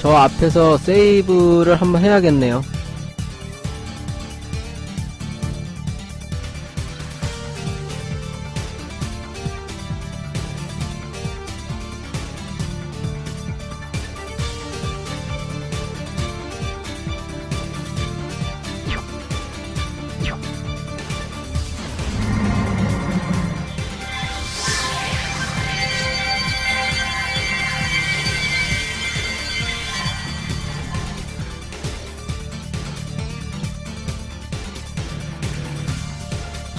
저 앞에서 세이브를 한번 해야겠네요.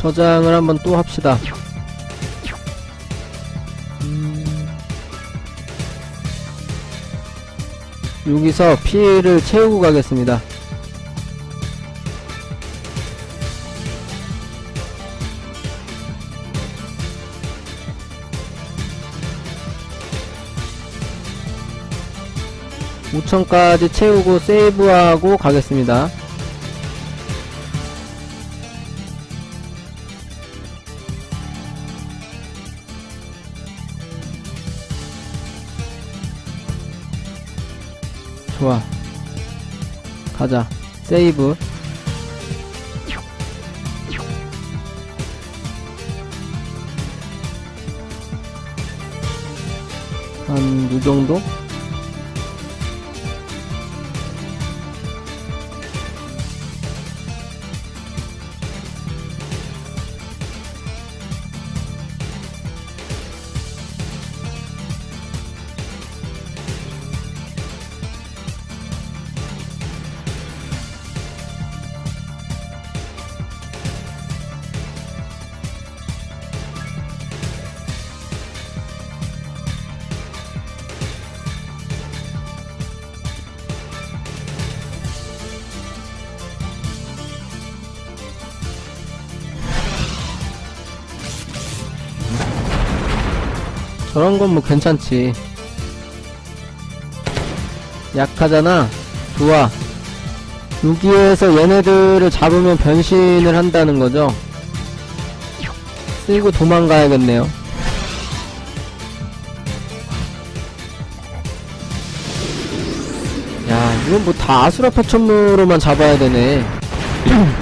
저장을 한번 또 합시다. 음. 여기서 피를 채우고 가겠습니다. 오천까지 채우고 세이브하고 가겠습니다. 가자. 세이브. 한, 요 정도? 저런 건 뭐 괜찮지. 약하잖아. 좋아. 여기에서 얘네들을 잡으면 변신을 한다는 거죠. 쓰고 도망가야겠네요. 야, 이건 뭐 다 아수라 파 천무로만 잡아야 되네.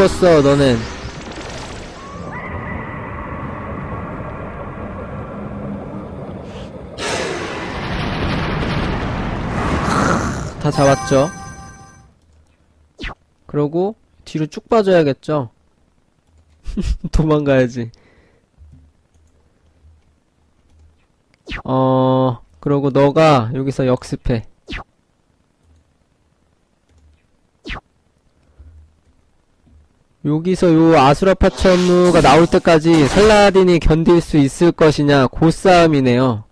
죽었어, 너는. 다 잡았죠. 그러고 뒤로 쭉 빠져야겠죠. 도망가야지. 어, 그러고 너가 여기서 역습해. 여기서 요 아수라파천무가 나올 때까지 살라딘이 견딜 수 있을 것이냐, 그 싸움이네요.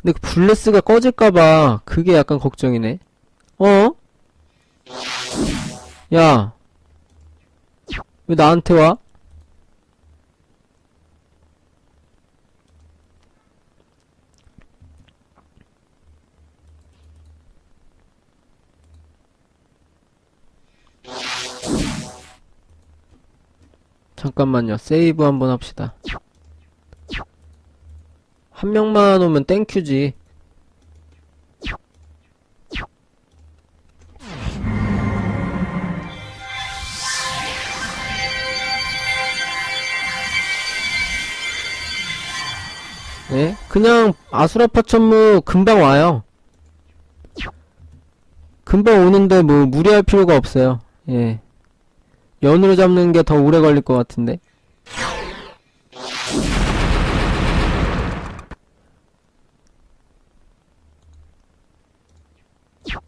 근데 그 블레스가 꺼질까봐 그게 약간 걱정이네. 어? 야. 왜 나한테 와? 잠깐만요. 세이브 한번 합시다. 한 명만 오면 땡큐지. 네? 그냥 아수라파 천무 금방 와요. 금방 오는데 뭐 무리할 필요가 없어요. 예. 연으로 잡는 게 더 오래 걸릴 것 같은데.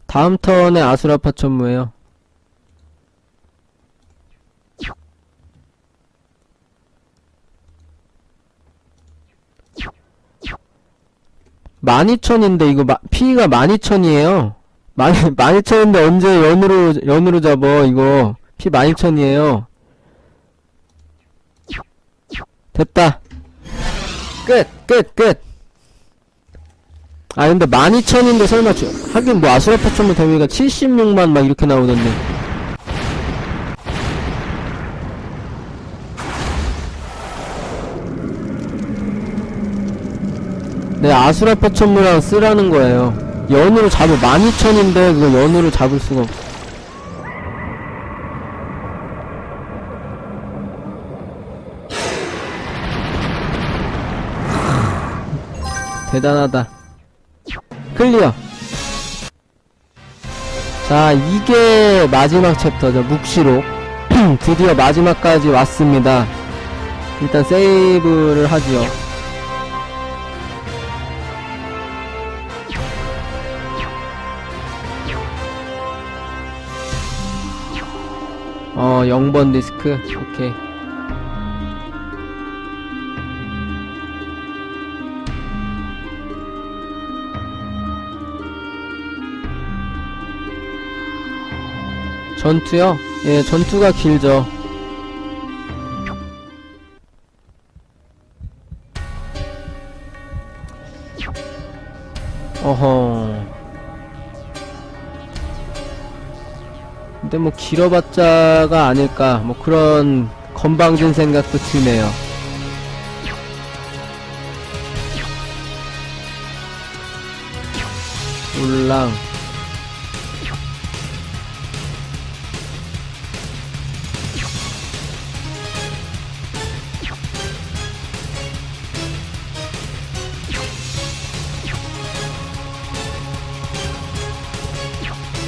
다음 턴에 아수라파 천무예요. 만이천인데 이거 마, 피가 만이천이에요. 만 만이천인데 언제 연으로 연으로 잡어 이거 피 만이천이에요. 됐다. 끝, 끝, 끝. 아 근데 12,000인데 설마 주, 하긴 뭐 아수라 파 천문 대위가 76만 막 이렇게 나오던데 네 아수라 파 천문랑 쓰라는 거예요 연으로 잡을 12,000인데 그거 연으로 잡을 수가 없어 대단하다. 클리어. 자 이게 마지막 챕터죠 묵시록 드디어 마지막까지 왔습니다. 일단 세이브를 하지요 어 0번 디스크? 오케이 전투요? 예, 전투가 길죠. 어허. 근데 뭐 길어봤자가 아닐까. 뭐 그런 건방진 생각도 드네요. 울랑.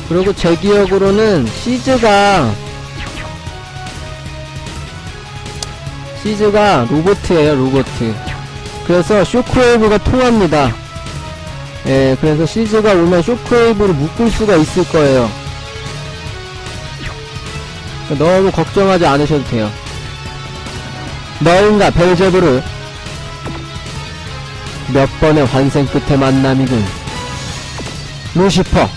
그리고 제 기억으로는 시즈가 시즈가 로보트예요 로보트 그래서 쇼크웨이브가 통합니다. 예 그래서 시즈가 오면 쇼크웨이브를 묶을 수가 있을 거예요. 너무 걱정하지 않으셔도 돼요. 너인가 벨제브르? 몇 번의 환생 끝의 만남이군. 루시퍼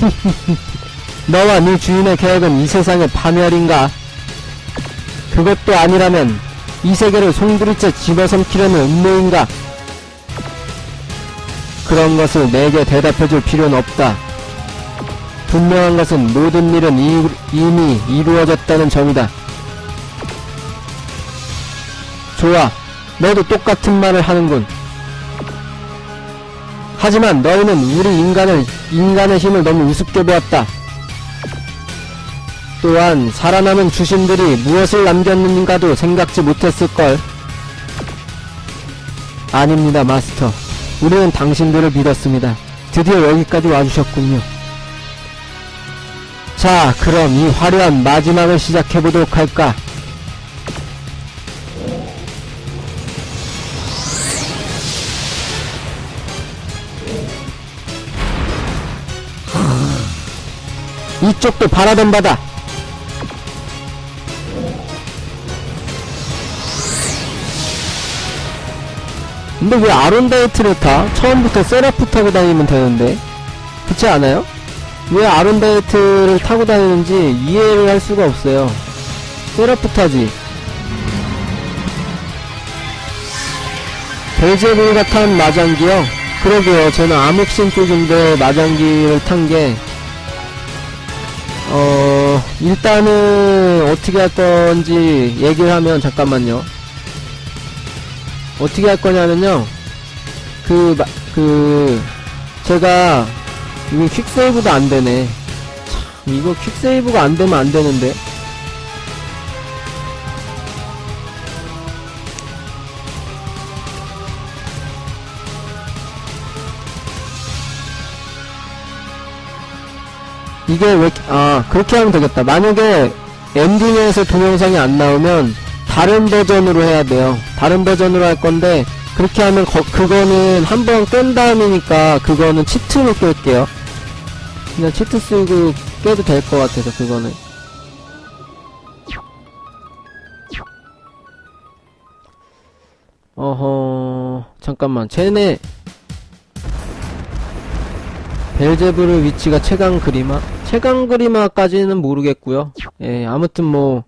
너와 네 주인의 계획은 이 세상의 파멸인가? 그것도 아니라면 이 세계를 송두리째 집어삼키려는 음모인가? 그런 것을 내게 대답해줄 필요는 없다. 분명한 것은 모든 일은 이, 이미 이루어졌다는 점이다. 좋아. 너도 똑같은 말을 하는군. 하지만 너희는 우리 인간을 인간의 힘을 너무 우습게 보았다. 또한 살아남은 주신들이 무엇을 남겼는가도 생각지 못했을걸. 아닙니다, 마스터. 우리는 당신들을 믿었습니다. 드디어 여기까지 와주셨군요. 자, 그럼 이 화려한 마지막을 시작해보도록 할까? 이쪽도 바라던 바다. 근데 왜 아론다이트를 타? 처음부터 세라프 타고 다니면 되는데. 그렇지 않아요? 왜 아론다이트를 타고 다니는지 이해를 할 수가 없어요. 세라프 타지. 벨제불가 탄 마장기요? 그러게요. 저는 암흑신 쪽인데 마장기를 탄게 어, 일단은 어떻게 할 건지 얘기를 하면 잠깐만요. 어떻게 할 거냐면요. 그, 마, 그, 제가, 이거 퀵세이브도 안 되네. 참, 이거 퀵세이브가 안 되면 안 되는데. 이게 왜, 아, 그렇게 하면 되겠다. 만약에 엔딩에서 동영상이 안 나오면 다른 버전으로 해야 돼요. 다른 버전으로 할 건데, 그렇게 하면 거, 그거는 한번끈 다음이니까 그거는 치트로 깰게요. 그냥 치트 쓰고 깨도 될 것 같아서 그거는. 어허, 잠깐만. 쟤네, 벨제브르 위치가 최강 그리마? 최강 그리마까지는 모르겠고요. 예, 아무튼 뭐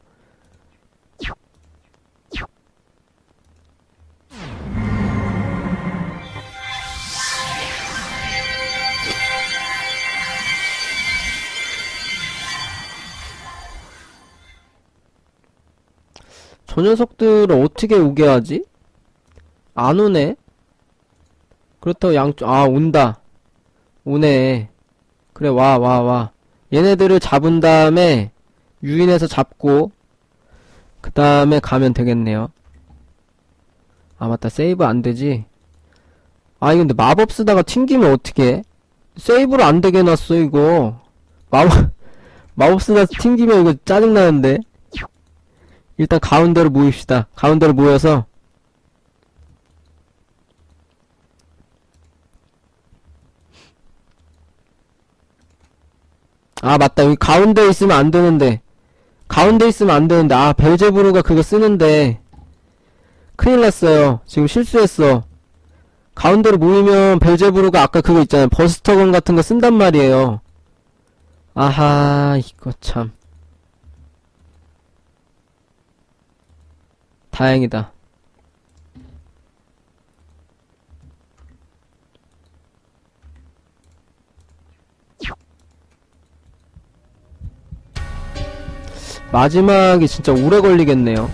저 녀석들을 어떻게 오게 하지? 안 오네? 그렇다고 양쪽, 아, 온다. 오네. 그래, 와, 와, 와. 얘네들을 잡은 다음에, 유인해서 잡고, 그 다음에 가면 되겠네요. 아, 맞다. 세이브 안 되지? 아, 이거 근데 마법 쓰다가 튕기면 어떡해? 세이브를 안 되게 해놨어, 이거. 마법, 마법 쓰다 튕기면 이거 짜증나는데? 일단 가운데로 모입시다. 가운데로 모여서, 아, 맞다. 여기 가운데 있으면 안 되는데. 가운데 있으면 안 되는데. 아, 벨제부르가 그거 쓰는데. 큰일 났어요. 지금 실수했어. 가운데로 모이면 벨제부르가 아까 그거 있잖아요. 버스터건 같은 거 쓴단 말이에요. 아하, 이거 참. 다행이다. 마지막이 진짜 오래 걸리겠네요.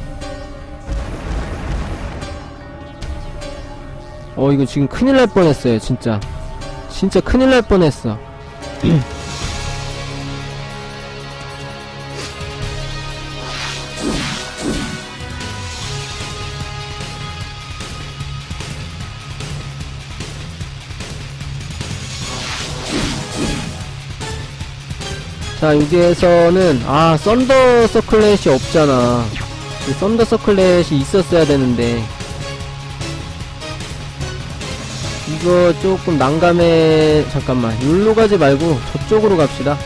어, 이거 지금 큰일 날 뻔했어요, 진짜. 진짜 큰일 날 뻔했어. 자, 여기에서는, 아, 썬더 서클렛이 없잖아. 이 썬더 서클렛이 있었어야 되는데. 이거 조금 난감해. 잠깐만. 여기로 가지 말고 저쪽으로 갑시다.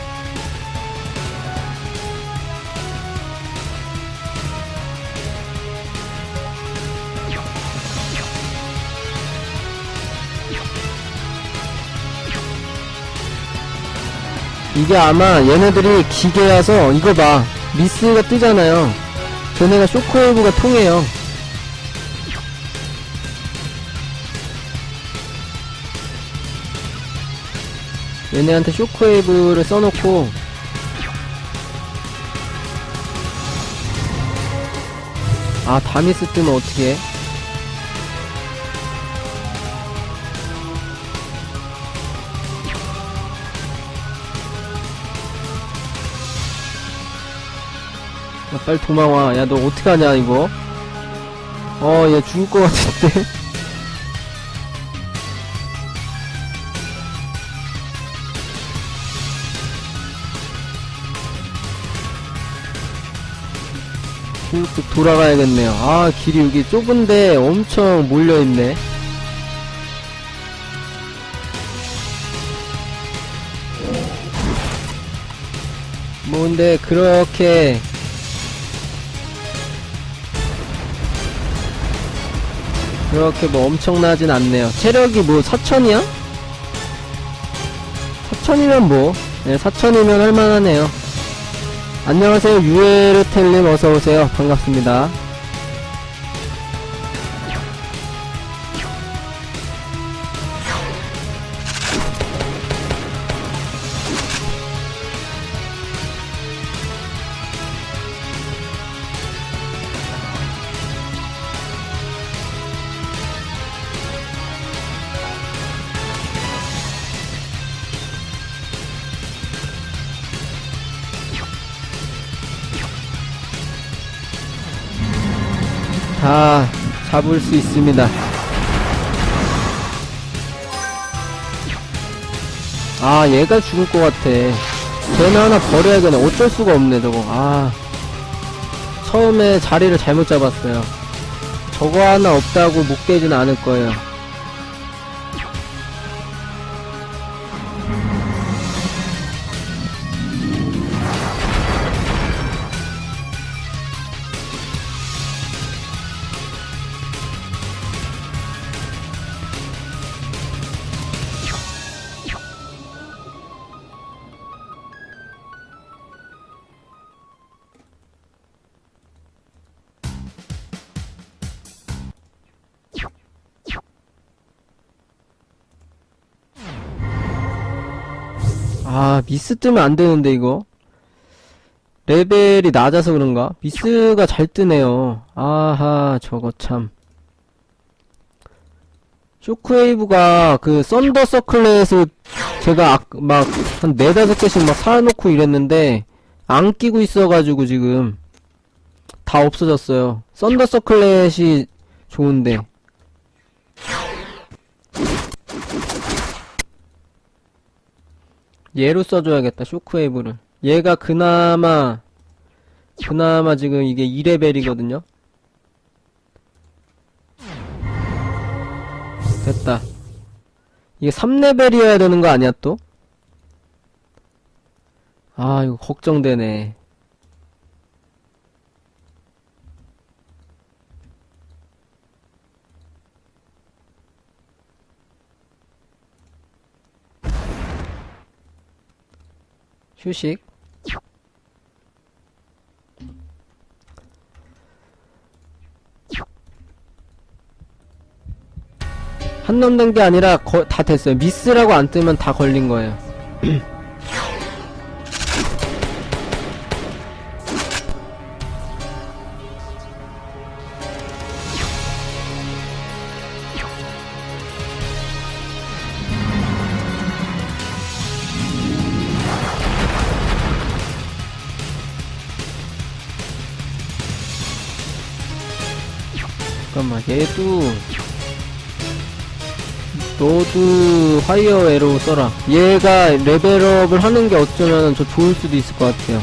이게 아마 얘네들이 기계라서 이거 봐. 미스가 뜨잖아요. 쟤네가 쇼크웨이브가 통해요. 얘네한테 쇼크웨이브를 써놓고 아 다미스 뜨면 어떻게 야, 빨리 도망와. 야, 너 어떡하냐, 이거? 어, 얘 죽을 것 같은데? 쭉 돌아가야겠네요. 아, 길이 여기 좁은데 엄청 몰려있네. 뭐, 근데, 그렇게, 그렇게 뭐 엄청나진 않네요. 체력이 뭐 4천이야? 4천이면 뭐, 네, 4천이면 할만하네요. 안녕하세요. 유에르텔님 어서오세요. 반갑습니다. 다 잡을 수 있습니다. 아, 얘가 죽을 것 같아. 쟤는 하나 버려야겠네. 어쩔 수가 없네, 저거. 아. 처음에 자리를 잘못 잡았어요. 저거 하나 없다고 못 깨지는 않을 거예요. 아, 미스 뜨면 안 되는데, 이거. 레벨이 낮아서 그런가? 미스가 잘 뜨네요. 아하, 저거 참. 쇼크웨이브가 그 썬더 서클렛을 제가 아, 막한 네다섯 개씩 막 사놓고 이랬는데 안 끼고 있어가지고 지금 다 없어졌어요. 썬더 서클렛이 좋은데. 얘로 써줘야겠다, 쇼크웨이브를. 얘가 그나마, 그나마 지금 이게 2레벨이거든요? 됐다. 이게 3레벨이어야 되는 거 아니야, 또? 아, 이거 걱정되네. 휴식. 한 놈 된 게 아니라 거, 다 됐어요. 미스라고 안 뜨면 다 걸린 거예요. 얘도 너도 화이어 에로 써라. 얘가 레벨업을 하는 게 어쩌면 저 좋을 수도 있을 것 같아요.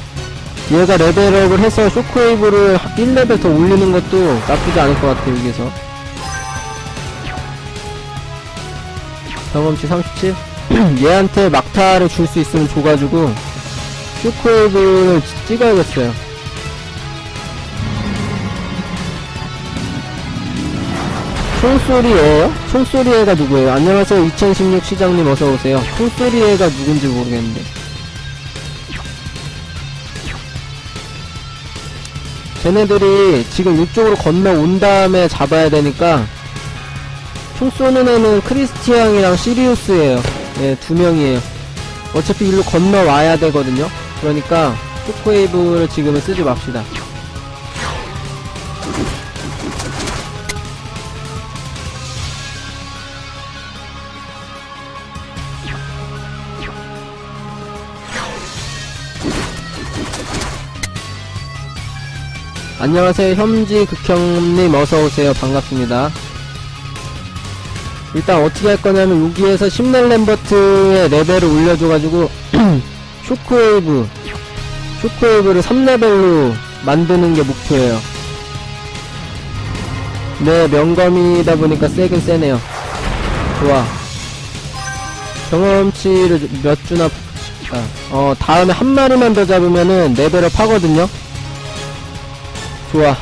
얘가 레벨업을 해서 쇼크웨이브를 1레벨 더 올리는 것도 나쁘지 않을 것 같아요, 여기서. 경험치 37? 얘한테 막타를 줄 수 있으면 줘가지고, 쇼크웨이브를 찌- 찍어야겠어요. 총소리예요? 총소리애가 누구예요? 안녕하세요 2016 시장님 어서오세요. 총소리애가 누군지 모르겠는데. 쟤네들이 지금 이쪽으로 건너온 다음에 잡아야 되니까 총 쏘는 애는 크리스티앙이랑 시리우스예요. 예, 두 명이에요. 어차피 일로 건너와야 되거든요. 그러니까 쇼크웨이브를 지금은 쓰지 맙시다 안녕하세요. 현지 극형님 어서오세요. 반갑습니다. 일단 어떻게 할 거냐면 여기에서 10렙 램버트의 레벨을 올려줘가지고 쇼크웨이브 쇼크웨이브를 3레벨로 만드는 게 목표예요. 네, 명검이다 보니까 세긴 세네요. 좋아. 경험치를 몇 주나 아, 어 다음에 한 마리만 더 잡으면은 레벨업 하거든요. 좋아.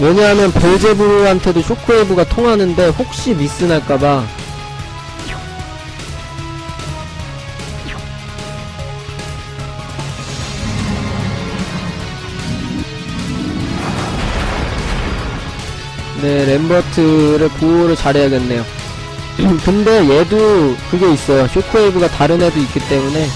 왜냐하면 벨제부한테도 쇼크웨이브가 통하는데 혹시 미스 날까봐 네 램버트를 보호를 잘해야겠네요. 근데 얘도 그게 있어요. 쇼크웨이브가 다른 애도 있기 때문에.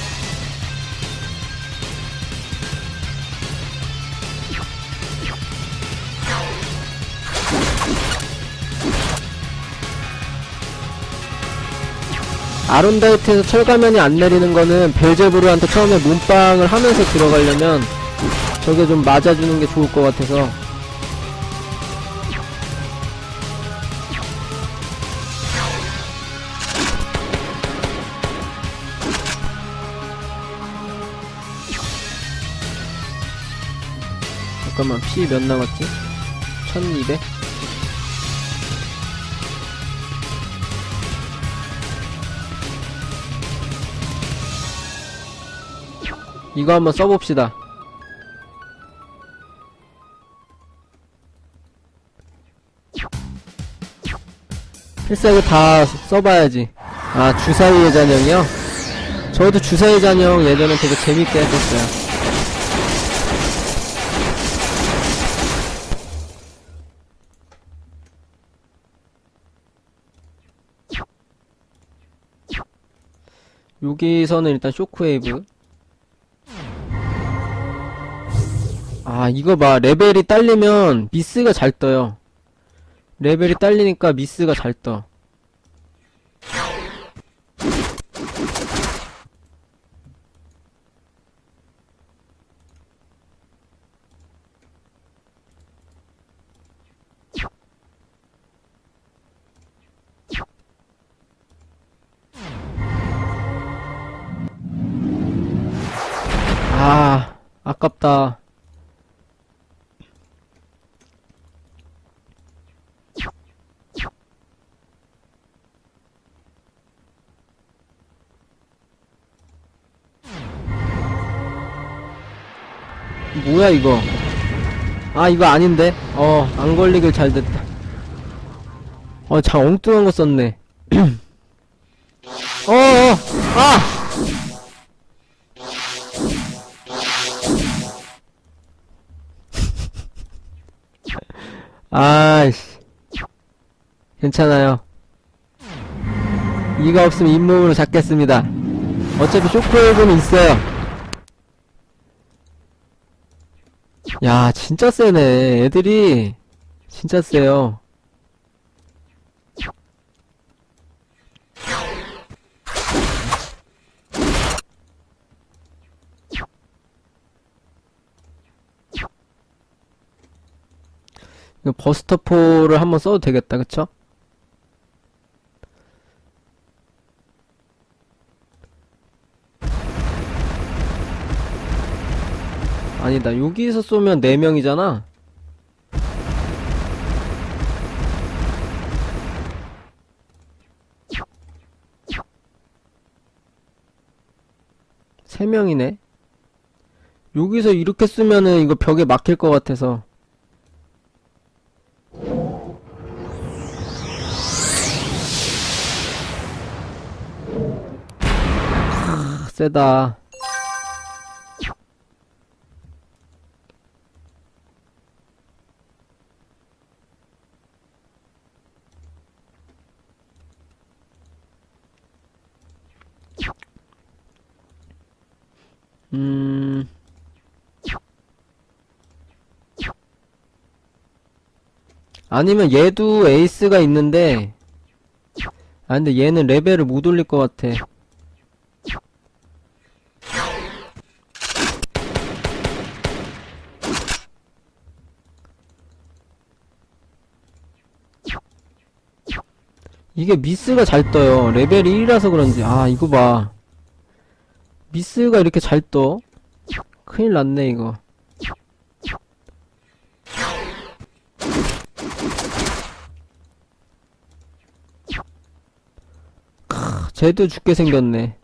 아론다이트에서 철가면이 안 내리는 거는 벨제브르한테 처음에 몸빵을 하면서 들어가려면 저게 좀 맞아주는 게 좋을 것 같아서 잠깐만 피 몇 남았지? 1200? 이거 한번 써봅시다. 필살기 다 써봐야지. 아, 주사위의 잔영이요? 저도 주사위 잔영 예전에 되게 재밌게 했었어요. 여기서는 일단 쇼크웨이브. 아, 이거 봐. 레벨이 딸리면 미스가 잘 떠요. 레벨이 딸리니까 미스가 잘 떠. 아, 아깝다. 뭐야 이거? 아 이거 아닌데? 어 안 걸리길 잘 됐다. 어장 엉뚱한 거 썼네. 어 괜찮아요 이가 없으면 잇몸으로 잡겠습니다 어차피 쇼크웨이브는 있어요 야, 진짜 세네. 애들이 진짜 세요. 버스터포를 한번 써도 되겠다, 그쵸? 아니다. 여기서 쏘면 4명이잖아. 세명이네 여기서 이렇게 쓰면은 이거 벽에 막힐 것 같아서. 하, 세다. 음. 아니면 얘도 에이스가 있는데, 아, 근데 얘는 레벨을 못 올릴 것 같아. 이게 미스가 잘 떠요. 레벨이 1이라서 그런지. 아, 이거 봐. 미스가 이렇게 잘 떠? 큰일 났네, 이거. 크, 쟤도 죽게 생겼네.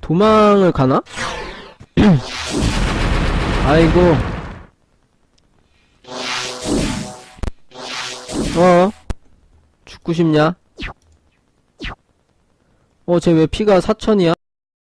도망을 가나? 아이고. 어? 죽고 싶냐? 어, 쟤 왜 피가 4천이야?